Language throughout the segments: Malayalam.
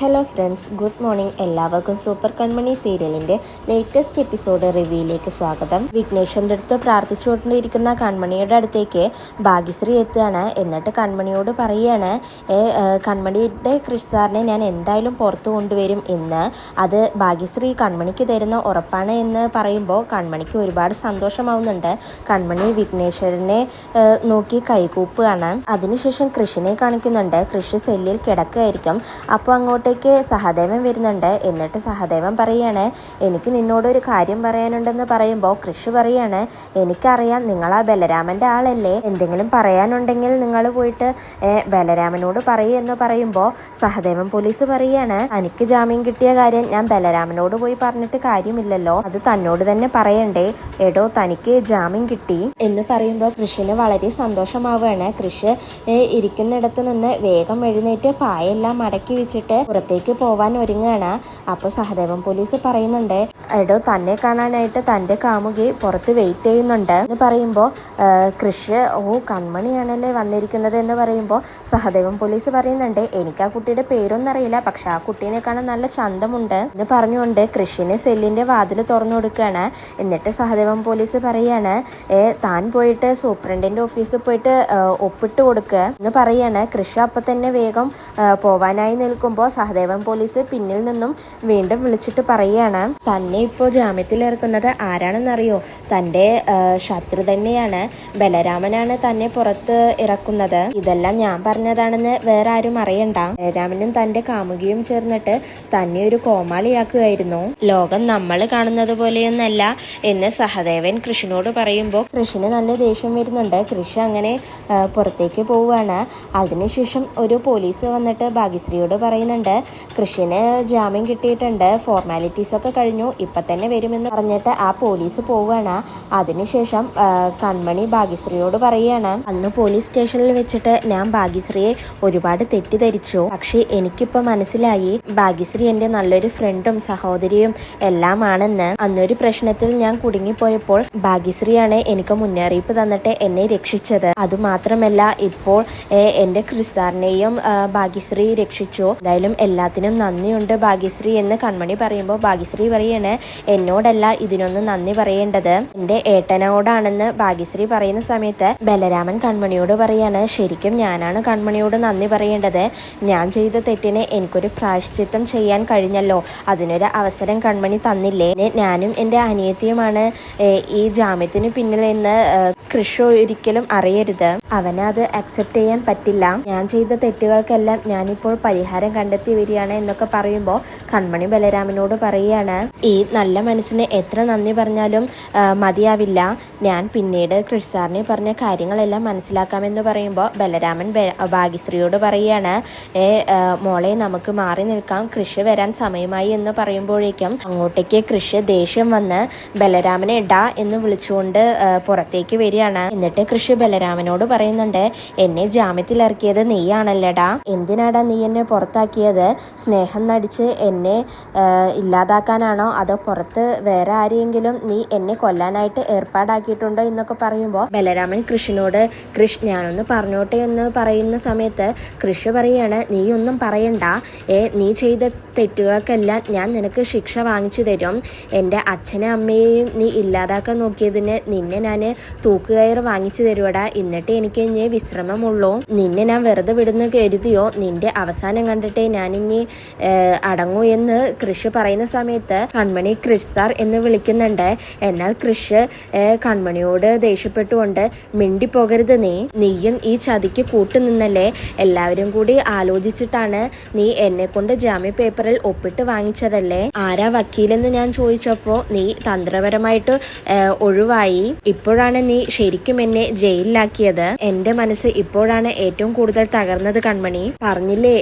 ഹലോ ഫ്രണ്ട്സ് ഗുഡ് മോർണിംഗ് എല്ലാവർക്കും സൂപ്പർ കൺമണി സീരിയലിന്റെ ലേറ്റസ്റ്റ് എപ്പിസോഡ് റിവ്യൂയിലേക്ക് സ്വാഗതം. വിഘ്നേശ്വരന്റെ അടുത്ത് പ്രാർത്ഥിച്ചുകൊണ്ടിരിക്കുന്ന കൺമണിയുടെ അടുത്തേക്ക് ഭാഗ്യശ്രീ എത്തുകയാണ്. എന്നിട്ട് കൺമണിയോട് പറയുകയാണ് "ഏ, ഏ, കൺമണിയുടെ കൃഷിസാറിനെ ഞാൻ എന്തായാലും പുറത്തു കൊണ്ടുവരും എന്ന്. അത് ഭാഗ്യശ്രീ കൺമണിക്ക് തരുന്ന ഉറപ്പാണ് എന്ന് പറയുമ്പോൾ കൺമണിക്ക് ഒരുപാട് സന്തോഷമാവുന്നുണ്ട്. കൺമണി വിഘ്നേശ്വരനെ നോക്കി കൈകൂപ്പുകയാണ്. അതിനുശേഷം കൃഷിനെ കാണിക്കുന്നുണ്ട്. കൃഷി സെല്ലിൽ കിടക്കുകയായിരിക്കും. അപ്പോൾ അങ്ങോട്ടേക്ക് സഹദേവൻ വരുന്നുണ്ട്. എന്നിട്ട് സഹദേവൻ പറയാണ് എനിക്ക് നിന്നോട് ഒരു കാര്യം പറയാനുണ്ടെന്ന് പറയുമ്പോൾ കൃഷ് പറയാണ് എനിക്കറിയാം നിങ്ങൾ ആ ബലരാമന്റെ ആളല്ലേ. എന്തെങ്കിലും പറയാനുണ്ടെങ്കിൽ നിങ്ങൾ പോയിട്ട് ബലരാമനോട് പറയൂ എന്ന് പറയുമ്പോൾ സഹദേവൻ പോലീസ് പറയാണ് എനിക്ക് ജാമ്യം കിട്ടിയ കാര്യം ഞാൻ ബലരാമനോട് പോയി പറഞ്ഞിട്ട് കാര്യമില്ലല്ലോ. അത് തന്നോട് തന്നെ പറയണ്ടേ. എടോ തനിക്ക് ജാമ്യം കിട്ടി. എന്ന് പറയുമ്പോൾ കൃഷിന് വളരെ സന്തോഷമാവുകയാണ്. കൃഷി ഇരിക്കുന്നിടത്ത് നിന്ന് വേഗം എഴുന്നേറ്റ് പായെല്ലാം മടക്കി വെച്ചിട്ട് പുറത്തേക്ക് പോവാൻ ഒരുങ്ങുകയാണ്. അപ്പോൾ സഹദേവൻ പോലീസ് പറയുന്നുണ്ട് എടോ തന്നെ കാണാനായിട്ട് തന്റെ കാമുകി പുറത്ത് വെയിറ്റ് ചെയ്യുന്നുണ്ട് എന്ന് പറയുമ്പോൾ കൃഷ് ഓ കൺമണിയാണല്ലേ വന്നിരിക്കുന്നത്? എന്ന് പറയുമ്പോൾ സഹദേവൻ പോലീസ് പറയുന്നുണ്ട് എനിക്ക് ആ കുട്ടിയുടെ പേരൊന്നും അറിയില്ല പക്ഷെ ആ കുട്ടീനെ കാണാൻ നല്ല ചന്തമുണ്ട്. എന്ന് പറഞ്ഞുകൊണ്ട് കൃഷിന് സെല്ലിന്റെ വാതിൽ തുറന്നു കൊടുക്കുകയാണ്. എന്നിട്ട് സഹദേവൻ പോലീസ് പറയാണ് താൻ പോയിട്ട് സൂപ്രണ്ടിന്റെ ഓഫീസിൽ പോയിട്ട് ഒപ്പിട്ട് കൊടുക്കുക എന്ന് പറയാണ്. കൃഷി അപ്പം തന്നെ വേഗം പോവാനായി നിൽക്കുമ്പോൾ സഹദേവൻ പോലീസ് പിന്നിൽ നിന്നും വീണ്ടും വിളിച്ചിട്ട് പറയുകയാണ് തന്നെ ഇപ്പോൾ ജാമ്യത്തിൽ ഇറക്കുന്നത് ആരാണെന്നറിയോ? തന്റെ ശത്രു തന്നെയാണ്. ബലരാമനാണ് തന്നെ പുറത്ത് ഇറക്കുന്നത്. ഇതെല്ലാം ഞാൻ പറഞ്ഞതാണെന്ന് വേറെ ആരും അറിയണ്ട. ബലരാമനും തന്റെ കാമുകിയും ചേർന്നിട്ട് തന്നെ ഒരു കോമാളിയാക്കുകയായിരുന്നു. ലോകം നമ്മൾ കാണുന്നത് പോലെയൊന്നല്ല എന്ന് സഹദേവൻ കൃഷ്ണനോട് പറയുമ്പോൾ കൃഷിന് നല്ല ദേഷ്യം വരുന്നുണ്ട്. കൃഷി അങ്ങനെ പുറത്തേക്ക് പോവുകയാണ്. അതിനുശേഷം ഒരു പോലീസ് വന്നിട്ട് ഭാഗ്യശ്രീയോട് പറയുന്നുണ്ട് കൃഷിന് ജാമ്യം കിട്ടിയിട്ടുണ്ട്. ഫോർമാലിറ്റീസ് ഒക്കെ കഴിഞ്ഞു. ഇപ്പം തന്നെ വരുമെന്ന് പറഞ്ഞിട്ട് ആ പോലീസ് പോവുകയാണ്. അതിനുശേഷം കൺമണി ഭാഗ്യശ്രീയോട് പറയുകയാണ് അന്ന് പോലീസ് സ്റ്റേഷനിൽ വെച്ചിട്ട് ഞാൻ ഭാഗ്യശ്രീയെ ഒരുപാട് തെറ്റിദ്ധരിച്ചു. പക്ഷേ എനിക്കിപ്പോൾ മനസ്സിലായി ഭാഗ്യശ്രീ എന്റെ നല്ലൊരു ഫ്രണ്ടും സഹോദരിയും എല്ലാമാണെന്ന്. അന്നൊരു പ്രശ്നത്തിൽ ഞാൻ കുടുങ്ങിപ്പോയപ്പോൾ ഭാഗ്യശ്രീയാണ് എനിക്ക് മുന്നറിയിപ്പ് തന്നിട്ട് എന്നെ രക്ഷിച്ചത്. അതുമാത്രമല്ല ഇപ്പോൾ എന്റെ ക്രിസ്താറിനെയും ഭാഗ്യശ്രീ രക്ഷിച്ചു. എന്തായാലും എല്ലാത്തിനും നന്ദിയുണ്ട് ഭാഗ്യശ്രീ എന്ന് കൺമണി പറയുമ്പോൾ ഭാഗ്യശ്രീ പറയാണ് എന്നോടല്ല ഇതിനൊന്നും നന്ദി പറയേണ്ടത്. എന്റെ ഏട്ടനോടാണെന്ന് ഭാഗ്യശ്രീ പറയുന്ന സമയത്ത് ബലരാമൻ കൺമണിയോട് പറയാണ് ശരിക്കും ഞാനാണ് കൺമണിയോട് നന്ദി പറയേണ്ടത്. ഞാൻ ചെയ്ത തെറ്റിനെ എനിക്കൊരു പ്രായശ്ചിത്തം ചെയ്യാൻ കഴിഞ്ഞല്ലോ. അതിനൊരു അവസരം കൺമണി തന്നില്ലേ? ഞാനും എന്റെ അനിയത്തിയുമാണ്. ഈ ജാമ്യത്തിന് പിന്നിൽ എന്ന് കൃഷി ഒരിക്കലും അറിയരുത്. അവനത് അക്സെപ്റ്റ് ചെയ്യാൻ പറ്റില്ല. ഞാൻ ചെയ്ത തെറ്റുകൾക്കെല്ലാം ഞാനിപ്പോൾ പരിഹാരം കണ്ടെത്തി വരികയാണ് എന്നൊക്കെ പറയുമ്പോൾ കൺമണി ബലരാമനോട് പറയുകയാണ് ഈ നല്ല മനസ്സിന് എത്ര നന്ദി പറഞ്ഞാലും മതിയാവില്ല. ഞാൻ പിന്നീട് കൃഷ് പറഞ്ഞ കാര്യങ്ങളെല്ലാം മനസ്സിലാക്കാമെന്ന് പറയുമ്പോൾ ബലരാമൻ ഭാഗ്യശ്രീയോട് പറയുകയാണ് ഏ മോളെ നമുക്ക് മാറി നിൽക്കാം. കൃഷി വരാൻ സമയമായി എന്ന് പറയുമ്പോഴേക്കും അങ്ങോട്ടേക്ക് കൃഷി ദേഷ്യം വന്ന് ബലരാമനെ ഡാ എന്ന് വിളിച്ചുകൊണ്ട് പുറത്തേക്ക് വരികയാണ്. എന്നിട്ട് കൃഷി ബലരാമനോട് പറയുന്നുണ്ട് എന്നെ ജാമ്യത്തിലിറക്കിയത് നീയാണല്ലേടാ എന്തിനാടാ നീ എന്നെ പുറത്താക്കിയത്? സ്നേഹം നടിച്ച് എന്നെ ഇല്ലാതാക്കാനാണോ അതോ പുറത്ത് വേറെ ആരെയെങ്കിലും നീ എന്നെ കൊല്ലാനായിട്ട് ഏർപ്പാടാക്കിയിട്ടുണ്ടോ എന്നൊക്കെ പറയുമ്പോൾ ബലരാമൻ കൃഷ്ണനോട് കൃഷ് ഞാനൊന്ന് പറഞ്ഞോട്ടെ എന്ന് പറയുന്ന സമയത്ത് കൃഷ് പറയാണ് നീ ഒന്നും പറയണ്ട. ഏ നീ ചെയ്ത തെറ്റുകൾക്കെല്ലാം ഞാൻ നിനക്ക് ശിക്ഷ വാങ്ങിച്ചു തരും. എന്റെ അച്ഛനെ അമ്മയെയും നീ ഇല്ലാതാക്കാൻ നോക്കിയതിന് നിന്നെ ഞാൻ തൂക്കുകയർ വാങ്ങിച്ചു തരുവടാ. എന്നിട്ട് എനിക്ക് ഇനി വിശ്രമമുള്ളൂ. നിന്നെ ഞാൻ വെറുതെ വിടുന്ന കരുതിയോ? നിന്റെ അവസാനം കണ്ടിട്ടേ ഞാനിനി അടങ്ങൂ എന്ന് കൃഷി പറയുന്ന സമയത്ത് കൺമണി കൃഷ് സാർ എന്ന് വിളിക്കുന്നുണ്ട്. എന്നാൽ ക്രിഷ് കൺമണിയോട് ദേഷ്യപ്പെട്ടുകൊണ്ട് മിണ്ടിപ്പോകരുത് നീ. നീയും ഈ ചതിക്ക് കൂട്ടുനിന്നല്ലേ. എല്ലാവരും കൂടി ആലോചിച്ചിട്ടാണ് നീ എന്നെ കൊണ്ട് ജാമ്യ പേപ്പറിൽ ഒപ്പിട്ട് വാങ്ങിച്ചതല്ലേ. ആരാ വക്കീലെന്ന് ഞാൻ ചോദിച്ചപ്പോ നീ തന്ത്രപരമായിട്ട് ഒഴിവായി. ഇപ്പോഴാണ് നീ ശരിക്കും എന്നെ ജയിലിലാക്കിയത്. എന്റെ മനസ്സ് ഇപ്പോഴാണ് ഏറ്റവും കൂടുതൽ തകർന്നത് കൺമണി. പറഞ്ഞില്ലേ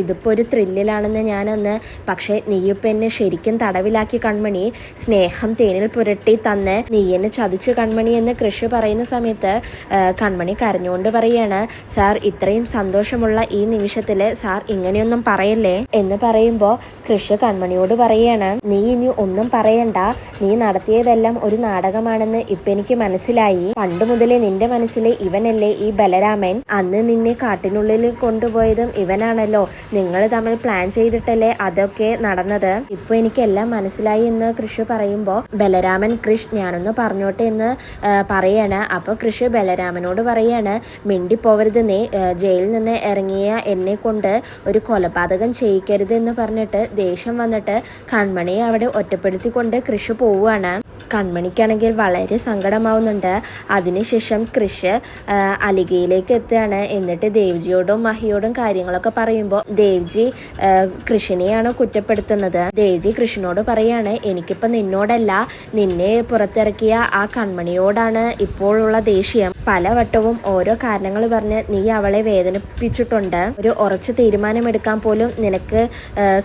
ഇതിപ്പോ ഒരു ത്രില്ലിലാണെന്ന് ഞാനന്ന്. പക്ഷെ നീയിപ്പോ എന്നെ ശരിക്കും തടവിലാക്കി കൺമണി സ്നേഹം തേനിൽ പുരട്ടി തന്ന് നീ എന്നെ ചതിച്ചു കൺമണി എന്ന് കൃഷി പറയുന്ന സമയത്ത് കൺമണി കരഞ്ഞുകൊണ്ട് പറയാണ് സാർ ഇത്രയും സന്തോഷമുള്ള ഈ നിമിഷത്തിൽ സാർ ഇങ്ങനെയൊന്നും പറയല്ലേ? എന്ന് പറയുമ്പോൾ കൃഷി കൺമണിയോട് പറയാണ് നീ ഇനി ഒന്നും പറയണ്ട. നീ നടത്തിയതെല്ലാം ഒരു നാടകമാണെന്ന് ഇപ്പൊ എനിക്ക് മനസ്സിലായി. പണ്ട് മുതലേ നിന്റെ മനസ്സിലെ ഇവനല്ലേ ഈ ബലരാമൻ? അന്ന് നിന്നെ കാട്ടിനുള്ളിൽ കൊണ്ടുപോയതും ഇവനാണല്ലോ. നിങ്ങൾ തമ്മിൽ പ്ലാൻ ചെയ്തിട്ടല്ലേ അതൊക്കെ നടന്നത്? ഇപ്പൊ എനിക്ക് എല്ലാം മനസ്സിലായി എന്ന് കൃഷി പറയുമ്പോൾ ബലരാമൻ കൃഷ് ഞാനൊന്ന് പറഞ്ഞോട്ടെ എന്ന് പറയാണ്. അപ്പൊ കൃഷി ബലരാമനോട് പറയാണ് മിണ്ടിപ്പോവരുത് നീ ജയിലിൽ നിന്ന് ഇറങ്ങിയ എന്നെ കൊണ്ട് ഒരു കൊലപാതകം ചെയ്യിക്കരുത് എന്ന് പറഞ്ഞിട്ട് ദേഷ്യം വന്നിട്ട് കൺമണിയെ അവിടെ ഒറ്റപ്പെടുത്തിക്കൊണ്ട് കൃഷി പോവുകയാണ്. കൺമണിക്കാണെങ്കിൽ വളരെ സങ്കടമാവുന്നുണ്ട്. അതിനുശേഷം കൃഷ് അലികയിലേക്ക് എത്തുകയാണ്. എന്നിട്ട് ദേവ്ജിയോടും മഹിയോടും കാര്യങ്ങളൊക്കെ പറയുമ്പോൾ ദേവ്ജി കൃഷിനെയാണ് കുറ്റപ്പെടുത്തുന്നത്. ദേവ്ജി കൃഷ്ണനോട് പറയാണ് എനിക്കിപ്പോ നിന്നോടല്ല നിന്നെ പുറത്തിറക്കിയ ആ കൺമണിയോടാണ് ഇപ്പോഴുള്ള ദേഷ്യം. പലവട്ടവും ഓരോ കാരണങ്ങൾ പറഞ്ഞ് നീ അവളെ വേദനിപ്പിച്ചിട്ടുണ്ട്. ഒരു ഉറച്ച തീരുമാനമെടുക്കാൻ പോലും നിനക്ക്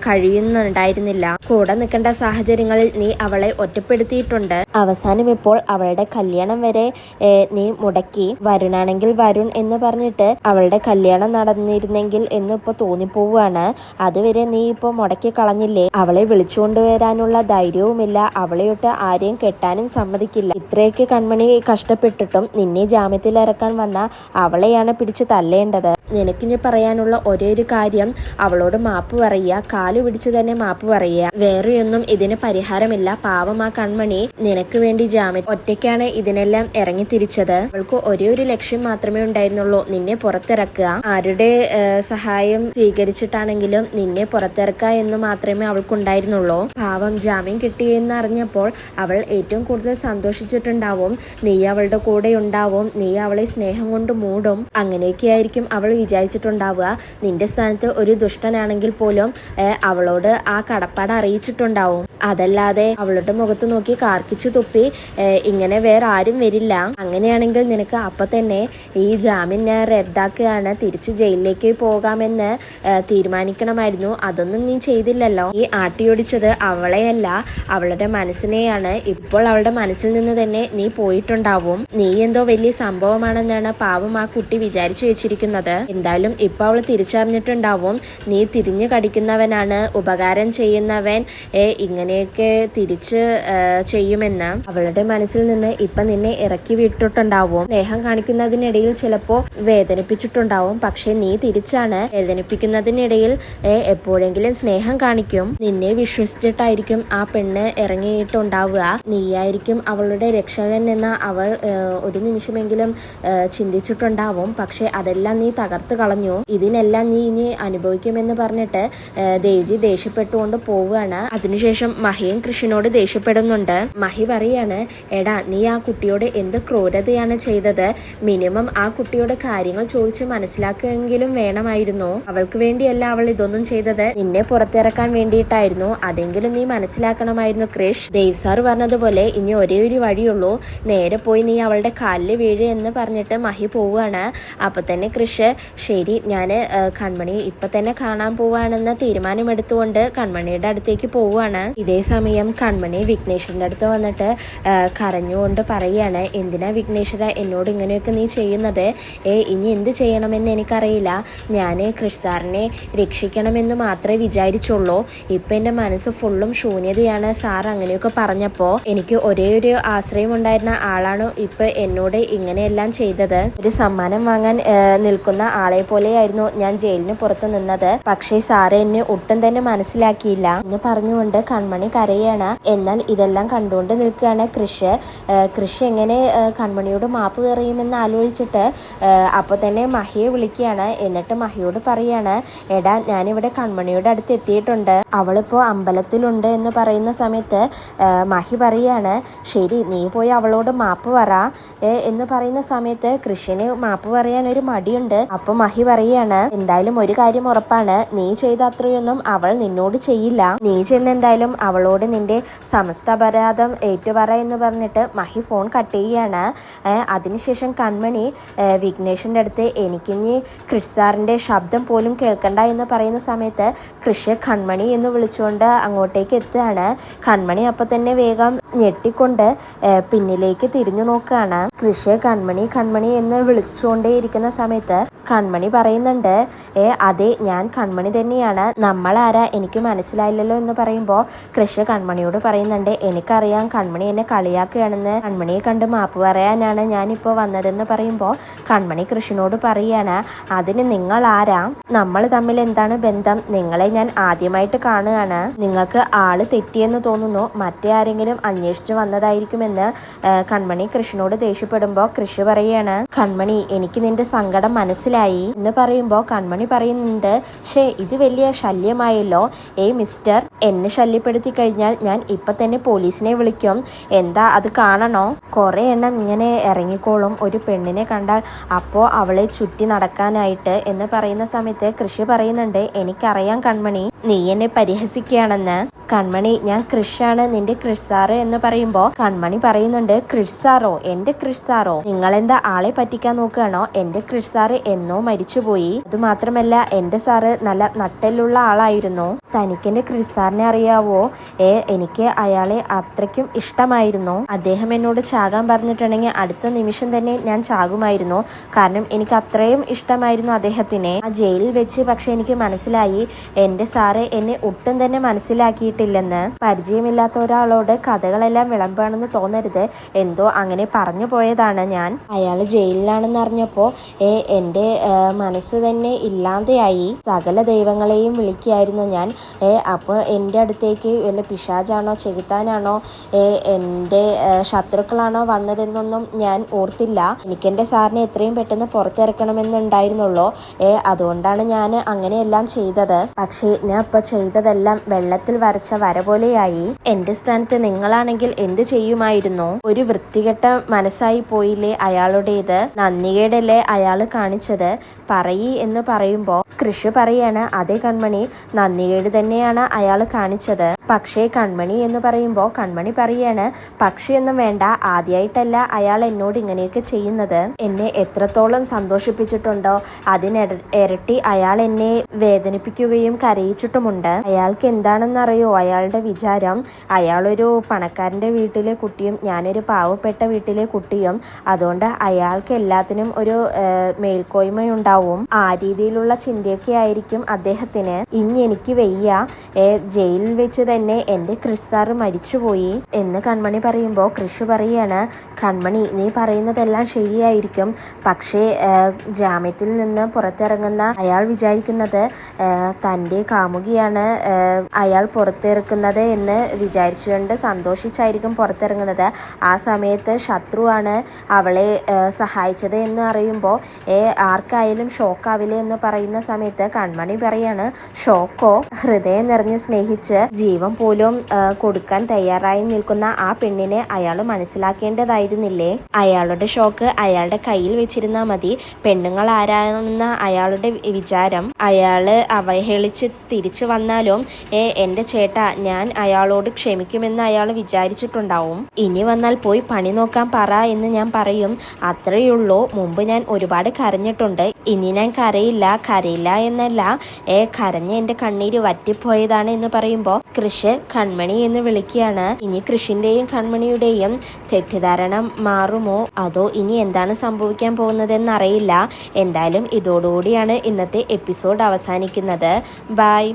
കഴിയുന്നുണ്ടായിരുന്നില്ല. കൂടെ നിൽക്കേണ്ട സാഹചര്യങ്ങളിൽ നീ അവളെ ഒറ്റപ്പെടുത്തിയിട്ടുണ്ട്. അവസാനം ഇപ്പോൾ അവളുടെ കല്യാണം വരെ നീ മുടക്കി. വരുണാണെങ്കിൽ വരുൺ എന്ന് പറഞ്ഞിട്ട് അവളുടെ കല്യാണം നടന്നിരുന്നെങ്കിൽ എന്ന് ഇപ്പൊ തോന്നിപ്പോവാണ് അതുവരെ നീ ഇപ്പോൾ മുടക്കി കളഞ്ഞില്ലേ? അവളെ വിളിച്ചുകൊണ്ടുവരാനുള്ള ധൈര്യവുമില്ല. അവളെയൊട്ട് ആരെയും കെട്ടാനും സമ്മതിക്കില്ല. ഇത്രയൊക്കെ കൺമണി കഷ്ടപ്പെട്ടിട്ടും നിന്നെ ജാമ്യത്തിൽ ഇറക്കാൻ വന്ന അവളെയാണ് പിടിച്ച് തല്ലേണ്ടത്. നിനക്കിനി പറയാനുള്ള ഒരേ ഒരു കാര്യം അവളോട് മാപ്പ് പറയുക കാലു പിടിച്ച് തന്നെ മാപ്പ് പറയുക. വേറെയൊന്നും ഇതിന് പരിഹാരമില്ല. പാവം ആ കൺമണി നിനക്ക് വേണ്ടി ജാമ്യം ഒറ്റയ്ക്കാണ് ഇതിനെല്ലാം ഇറങ്ങി തിരിച്ചത് അവൾക്ക് ഒരേ ഒരു ലക്ഷ്യം മാത്രമേ ഉണ്ടായിരുന്നുള്ളൂ നിന്നെ പുറത്തിറക്കുക. ആരുടെ സഹായം സ്വീകരിച്ചിട്ടാണെങ്കിലും നിന്നെ പുറത്തിറക്കുക എന്ന് മാത്രമേ അവൾക്കുണ്ടായിരുന്നുള്ളൂ. പാവം ജാമ്യം കിട്ടിയെന്ന് അറിഞ്ഞപ്പോൾ അവൾ ഏറ്റവും കൂടുതൽ സന്തോഷിച്ചിട്ടുണ്ടാവും. നീ അവളുടെ കൂടെ ഉണ്ടാവും. നീ അവളെ സ്നേഹം കൊണ്ട് മൂടും. അങ്ങനെയൊക്കെ ആയിരിക്കും അവൾ വിചാരിച്ചിട്ടുണ്ടാവുക. നിന്റെ സ്ഥാനത്ത് ഒരു ദുഷ്ടനാണെങ്കിൽ പോലും അവളോട് ആ കടപ്പാട് അറിയിച്ചിട്ടുണ്ടാവും. അതല്ലാതെ അവളുടെ മുഖത്ത് നോക്കി കാർക്കിച്ചു തുപ്പി ഇങ്ങനെ വേറെ ആരും വരില്ല. അങ്ങനെയാണെങ്കിൽ നിനക്ക് അപ്പൊ തന്നെ ഈ ജാമ്യം ഞാൻ റദ്ദാക്കുകയാണ്. തിരിച്ച് ജയിലിലേക്ക് പോകാമെന്ന് തീരുമാനിക്കണമായിരുന്നു. അതൊന്നും നീ ചെയ്തില്ലല്ലോ. ഈ ആട്ടിയൊടിച്ചത് അവളെയല്ല. അവളുടെ മനസ്സിനെയാണ് ഇപ്പോൾ അവളുടെ മനസ്സിൽ നിന്ന് തന്നെ നീ പോയിട്ടുണ്ടാവും. നീ എന്തോ വലിയ സംഭവമാണെന്നാണ് പാവം ആ കുട്ടി വിചാരിച്ചു വെച്ചിരിക്കുന്നത്. എന്തായാലും ഇപ്പൊ അവൾ തിരിച്ചറിഞ്ഞിട്ടുണ്ടാവും. നീ തിരിഞ്ഞു കടിക്കുന്നവനാണ് ഉപകാരം ചെയ്യുന്നവൻ. ഇങ്ങനെയൊക്കെ തിരിച്ച് ചെയ്യുമെന്ന്. അവളുടെ മനസ്സിൽ നിന്ന് ഇപ്പൊ നിന്നെ ഇറക്കി വിട്ടിട്ടുണ്ടാവും. സ്നേഹം കാണിക്കുന്നതിനിടയിൽ ചിലപ്പോ വേദനിപ്പിച്ചിട്ടുണ്ടാവും. പക്ഷെ നീ തിരിച്ചാണ് വേദനിപ്പിക്കുന്നതിനിടയിൽ എപ്പോഴെങ്കിലും സ്നേഹം കാണിക്കും. നിന്നെ വിശ്വസിച്ചിട്ടായിരിക്കും ആ പെണ്ണ് ഇറങ്ങിയിട്ടുണ്ടാവുക. നീയായിരിക്കും അവളുടെ രക്ഷകൻ എന്ന അവൾ ഒരു നിമിഷമെങ്കിലും ചിന്തിച്ചിട്ടുണ്ടാവും. പക്ഷെ അതെല്ലാം നീ തകർത്ത് കളഞ്ഞു. ഇതിനെല്ലാം നീ ഇനി അനുഭവിക്കുമെന്ന് പറഞ്ഞിട്ട് ദേവ്ജി ദേഷ്യപ്പെട്ടുകൊണ്ട് പോവുകയാണ്. അതിനുശേഷം മഹിയും കൃഷ്ണനോട് ദേഷ്യപ്പെടുന്നുണ്ട്. മഹി പറയാണ് എടാ നീ ആ കുട്ടിയോട് എന്ത് ക്രൂരതയാണ് ചെയ്തത്? മിനിമം ആ കുട്ടിയോട് കാര്യങ്ങൾ ചോദിച്ച് മനസ്സിലാക്കുമെങ്കിലും വേണമായിരുന്നു. അവൾക്ക് വേണ്ടിയല്ല അവൾ ഇതൊന്നും ചെയ്തത്. നിന്നെ പുറത്തിറക്കാൻ വേണ്ടിയിട്ടായിരുന്നു. അതെങ്കിലും നീ മനസ്സിലാക്കണമായിരുന്നു ക്രിഷ്. ദേവ് സാർ പറഞ്ഞതുപോലെ ഇനി ഒരേ ഒരു വഴിയുള്ളൂ. നേരെ പോയി നീ അവളുടെ കാലിൽ വീഴ് എന്ന് പറഞ്ഞിട്ട് മഹി പോവുകയാണ്. അപ്പൊ തന്നെ കൃഷ് ശരി ഞാൻ കൺമണി ഇപ്പൊ തന്നെ കാണാൻ പോവാണെന്ന് തീരുമാനമെടുത്തുകൊണ്ട് കൺമണിയുടെ അടുത്തേക്ക് പോവുകയാണ്. ഇതേ സമയം കൺമണി വിഘ്നേശ്വരന്റെ അടുത്ത് വന്നിട്ട് കരഞ്ഞുകൊണ്ട് പറയുകയാണ് എന്തിനാ വിഘ്നേശ്വര എന്നോട് ഇങ്ങനെയൊക്കെ നീ ചെയ്യുന്നത്? ഏ ഇനി എന്ത് ചെയ്യണമെന്ന് എനിക്കറിയില്ല. ഞാൻ കൃഷ് സാറിനെ രക്ഷിക്കണമെന്ന് മാത്രമേ വിചാരിച്ചുള്ളൂ. ഇപ്പൊ എന്റെ മനസ്സ് ഫുള്ളും ശൂന്യതയാണ് സാർ അങ്ങനെയൊക്കെ പറഞ്ഞപ്പോ എനിക്ക് ഒരേ ഒരു ആശ്രയം ഉണ്ടായിരുന്ന ആളാണ് ഇപ്പൊ എന്നോട് ഇങ്ങനെയെല്ലാം ചെയ്തത്. ഒരു സമ്മാനം വാങ്ങാൻ നിൽക്കുന്ന ആളെ പോലെയായിരുന്നു ഞാൻ ജയിലിന് പുറത്ത് നിന്നത്. പക്ഷേ സാറ് എന്നെ ഒട്ടും തന്നെ മനസ്സിലാക്കിയില്ല. എന്ന് പറഞ്ഞുകൊണ്ട് കൺമണി കരയാണ്. എന്നാൽ ഇതെല്ലാം കണ്ടുകൊണ്ട് നിൽക്കുകയാണ് കൃഷ്. കൃഷി എങ്ങനെ കൺമണിയോട് മാപ്പ് പറയുമെന്ന് ആലോചിച്ചിട്ട് അപ്പോൾ തന്നെ മഹിയെ വിളിക്കുകയാണ്. എന്നിട്ട് മഹിയോട് പറയാണ് എടാ ഞാനിവിടെ കൺമണിയുടെ അടുത്ത് എത്തിയിട്ടുണ്ട്. അവളിപ്പോൾ അമ്പലത്തിലുണ്ട് എന്ന് പറയുന്ന സമയത്ത് മാഹി പറയാണ് ശരി നീ പോയി അവളോട് മാപ്പ് പറ. എന്ന് പറയുന്ന സമയത്ത് കൃഷിന് മാപ്പ് പറയാൻ ഒരു മടിയുണ്ട്. അപ്പൊ മഹി പറയാണ് എന്തായാലും ഒരു കാര്യം ഉറപ്പാണ്. നീ ചെയ്ത അത്രയൊന്നും അവൾ നിന്നോട് ചെയ്യില്ല. നീ ചെന്ന് എന്തായാലും അവളോട് നിന്റെ സമസ്ത അപരാധം ഏറ്റുപറ എന്ന് പറഞ്ഞിട്ട് മഹി ഫോൺ കട്ട് ചെയ്യാണ്. അതിനുശേഷം കൺമണി വിഘ്നേഷിന്റെ അടുത്ത് എനിക്കിഞ്ഞി കൃഷ് സാറിന്റെ ശബ്ദം പോലും കേൾക്കണ്ട എന്ന് പറയുന്ന സമയത്ത് കൃഷി കൺമണി എന്ന് വിളിച്ചുകൊണ്ട് അങ്ങോട്ടേക്ക് എത്തുകയാണ്. പറയുമ്പോഴാണ് കൺമണി അപ്പൊ തന്നെ വേഗം ഞെട്ടിക്കൊണ്ട് പിന്നിലേക്ക് തിരിഞ്ഞു നോക്കുകയാണ്. കൃഷി കൺമണി കൺമണി എന്ന് വിളിച്ചുകൊണ്ടേയിരിക്കുന്ന സമയത്ത് കൺമണി പറയുന്നുണ്ട് ഏ അതെ ഞാൻ കൺമണി തന്നെയാണ്. നമ്മൾ ആരാ എനിക്ക് മനസ്സിലായില്ലല്ലോ എന്ന് പറയുമ്പോൾ കൃഷി കൺമണിയോട് പറയുന്നുണ്ട് എനിക്കറിയാം കൺമണി എന്നെ കളിയാക്കുകയാണെന്ന്. കൺമണിയെ കണ്ട് മാപ്പ് പറയാനാണ് ഞാനിപ്പോൾ വന്നതെന്ന് പറയുമ്പോൾ കൺമണി കൃഷിനോട് പറയാണ് അതിന് നിങ്ങൾ ആരാ നമ്മൾ തമ്മിൽ എന്താണ് ബന്ധം? നിങ്ങളെ ഞാൻ ആദ്യമായിട്ട് കാണുകയാണ്. നിങ്ങൾക്ക് ആൾ തെറ്റിയെന്ന് തോന്നുന്നു. മറ്റേ ആരെങ്കിലും അന്വേഷിച്ചു വന്നതായിരിക്കുമെന്ന് കൺമണി കൃഷ്ണനോട് ദേഷ്യപ്പെടുമ്പോൾ കൃഷി പറയാണ് കൺമണി എനിക്ക് നിന്റെ സങ്കടം മനസ്സിലായി. എന്ന് പറയുമ്പോൾ കൺമണി പറയുന്നുണ്ട് ഷേ ഇത് വലിയ ശല്യമായല്ലോ. ഏയ് മിസ്റ്റർ എന്നെ ശല്യപ്പെടുത്തി കഴിഞ്ഞാൽ ഞാൻ ഇപ്പൊ തന്നെ പോലീസിനെ വിളിക്കും. എന്താ അത് കാണണോ? കുറെ എണ്ണം ഇങ്ങനെ ഇറങ്ങിക്കോളും. ഒരു പെണ്ണിനെ കണ്ടാൽ അപ്പോൾ അവളെ ചുറ്റി നടക്കാനായിട്ട് എന്ന് പറയുന്ന സമയത്ത് കൃഷി പറയുന്നുണ്ട് എനിക്കറിയാം കൺമണി നീ എന്നെ പരിഹസിക്കുകയാണെന്ന്. കൺമണി ഞാൻ കൃഷാണ് നിന്റെ ക്രിസാറ് എന്ന് പറയുമ്പോൾ കൺമണി പറയുന്നുണ്ട് ക്രിസ്സാറോ എന്റെ നിങ്ങൾ എന്താ ആളെ പറ്റിക്കാൻ നോക്കുകയാണോ? എന്റെ ക്രിസാറ് എന്നോ മരിച്ചുപോയി. അത് മാത്രമല്ല എന്റെ സാറ് നല്ല നട്ടെല്ലുള്ള ആളായിരുന്നു. തനിക്കെന്റെ ക്രിസ്സാറിനെ അറിയാവോ? ഏ എനിക്ക് അയാളെ അത്രയ്ക്കും ഇഷ്ടമായിരുന്നു. അദ്ദേഹം എന്നോട് ചാകാൻ പറഞ്ഞിട്ടുണ്ടെങ്കിൽ അടുത്ത നിമിഷം തന്നെ ഞാൻ ചാകുമായിരുന്നു. കാരണം എനിക്ക് അത്രയും ഇഷ്ടമായിരുന്നു അദ്ദേഹത്തിനെ. ആ ജയിലിൽ വെച്ച് പക്ഷെ എനിക്ക് മനസ്സിലായി എന്റെ സാറ് എന്നെ ഒട്ടും തന്നെ മനസ്സിലാക്കിയിട്ടില്ലെന്ന്. പരിചയമില്ലാത്ത ഒരാളോട് കഥകളെല്ലാം വിളമ്പാണെന്ന് തോന്നരുത്. എന്തോ അങ്ങനെ പറഞ്ഞു പോയതാണ് ഞാൻ. അയാൾ ജയിലിലാണെന്ന് അറിഞ്ഞപ്പോൾ ഏ എന്റെ മനസ്സ് തന്നെ ഇല്ലാതെയായി. സകല ദൈവങ്ങളെയും വിളിക്കുകയായിരുന്നു ഞാൻ. ഏ അപ്പോൾ എന്റെ അടുത്തേക്ക് വല്ല പിശാജാണോ ചെകുത്താനാണോ? ഏ എന്റെ ശത്രുക്കളാണോ വന്നതെന്നൊന്നും ഞാൻ ഓർത്തില്ല. എനിക്കെന്റെ സാറിനെ എത്രയും പെട്ടെന്ന് പുറത്തിറക്കണമെന്നുണ്ടായിരുന്നുള്ളൂ. ഏ അതുകൊണ്ടാണ് ഞാൻ അങ്ങനെയെല്ലാം ചെയ്തത്. പക്ഷേ ഞാൻ ഇപ്പൊ ചെയ്തതെല്ലാം വെള്ളത്തിൽ വരച്ച വര പോലെയായി. എന്റെ സ്ഥാനത്ത് നിങ്ങളാണെങ്കിൽ എന്ത് ചെയ്യുമായിരുന്നു? ഒരു വൃത്തികെട്ട മനസ്സായി പോയില്ലേ അയാളുടേത്? നന്ദികേടല്ലേ അയാൾ കാണിച്ചത്? പറയി എന്ന് പറയുമ്പോൾ കൃഷി പറയാണ്. അതേ കൺമണി നന്ദികേട് തന്നെയാണ് അയാൾ കാണിച്ചത്. പക്ഷേ കൺമണി എന്ന് പറയുമ്പോൾ കൺമണി പറയാണ് പക്ഷിയൊന്നും വേണ്ട ആദ്യമായിട്ടല്ല അയാൾ എന്നോട് ഇങ്ങനെയൊക്കെ ചെയ്യുന്നത്. എന്നെ എത്രത്തോളം സന്തോഷിപ്പിച്ചിട്ടുണ്ടോ അതിന് ഇരട്ടി അയാൾ എന്നെ വേദനിപ്പിക്കുകയും കരയിച്ചിട്ടുമുണ്ട്. അയാൾക്ക് എന്താണെന്നറിയോ? അയാളുടെ വിചാരം അയാളൊരു പണക്കാരന്റെ വീട്ടിലെ കുട്ടിയും ഞാനൊരു പാവപ്പെട്ട വീട്ടിലെ കുട്ടിയും അതുകൊണ്ട് അയാൾക്ക് എല്ലാത്തിനും ഒരു മേൽക്കോയ്മയുണ്ടാവും. ആ രീതിയിലുള്ള ചിന്തയൊക്കെ ആയിരിക്കും അദ്ദേഹത്തിന്. ഇനി എനിക്ക് വയ്യ. ജയിലിൽ വെച്ച് തന്നെ എന്റെ ക്രിസ്താറ് മരിച്ചുപോയി എന്ന് കൺമണി പറയുമ്പോൾ കൃഷി പറയാണ് കൺമണി നീ പറയുന്നതെല്ലാം ശരിയായിരിക്കും. പക്ഷേ ജാമ്യത്തിൽ നിന്ന് പുറത്തിറങ്ങുന്ന അയാൾ വിചാരിക്കുന്നത് തന്റെ കാമുകിയാണ് അയാൾ പുറത്തിറക്കുന്നത് എന്ന് വിചാരിച്ചുകൊണ്ട് സന്തോഷിച്ചായിരിക്കും പുറത്തിറങ്ങുന്നത്. ആ സമയത്ത് ശത്രുവാണ് അവളെ സഹായിച്ചത് എന്ന് അറിയുമ്പോൾ ആർക്കായാലും ഷോക്കാവില്ല? എന്ന് പറയുന്ന സമയത്ത് കൺമണി പറയാണ് ഷോക്കോ? ഹൃദയം നിറഞ്ഞ് സ്നേഹിച്ച് ജീവൻ പോലും കൊടുക്കാൻ തയ്യാറായി നിൽക്കുന്ന ആ പെണ്ണിനെ അയാൾ മനസ്സിലാക്കേണ്ടതായിരുന്നില്ലേ? അയാളുടെ ഷോക്ക് അയാളുടെ കയ്യിൽ വെച്ചിരുന്നാൽ മതി. പെണ്ണുങ്ങൾ ആരാണെന്ന അയാളുടെ വിചാരം. അയാൾ അവഹേളിച്ച് തിരിച്ചു വന്നാലും ഏ എന്റെ ചേട്ട ഞാൻ അയാളോട് ക്ഷമിക്കുമെന്ന് അയാൾ വിചാരിച്ചിട്ടുണ്ടാവും. ഇനി വന്നാൽ പോയി പണി നോക്കാൻ പറ എന്ന് ഞാൻ പറയും. അത്രയുള്ളൂ മുമ്പ് ഞാൻ ഒരുപാട് കരഞ്ഞിട്ടുണ്ട്. ഇനി ഞാൻ കരയില്ല കരയില്ല എന്നല്ല. ഏ കരഞ്ഞ എന്റെ കണ്ണീര് വറ്റിപ്പോയതാണ് എന്ന് പറയുമ്പോൾ കൃഷ് കൺമണി എന്ന് വിളിക്കുകയാണ്. ഇനി കൃഷിന്റെയും കൺമണിയുടെയും തെറ്റിദ്ധാരണ മാറുമോ? അതോ ഇനി എന്താണ് സംഭവിക്കാൻ പോകുന്നതെന്ന് അറിയില്ല എന്തായാലും ഇതോടുകൂടിയാണ് ഇന്നത്തെ എപ്പിസോഡ് അവസാനിക്കുന്നത്. ബൈ.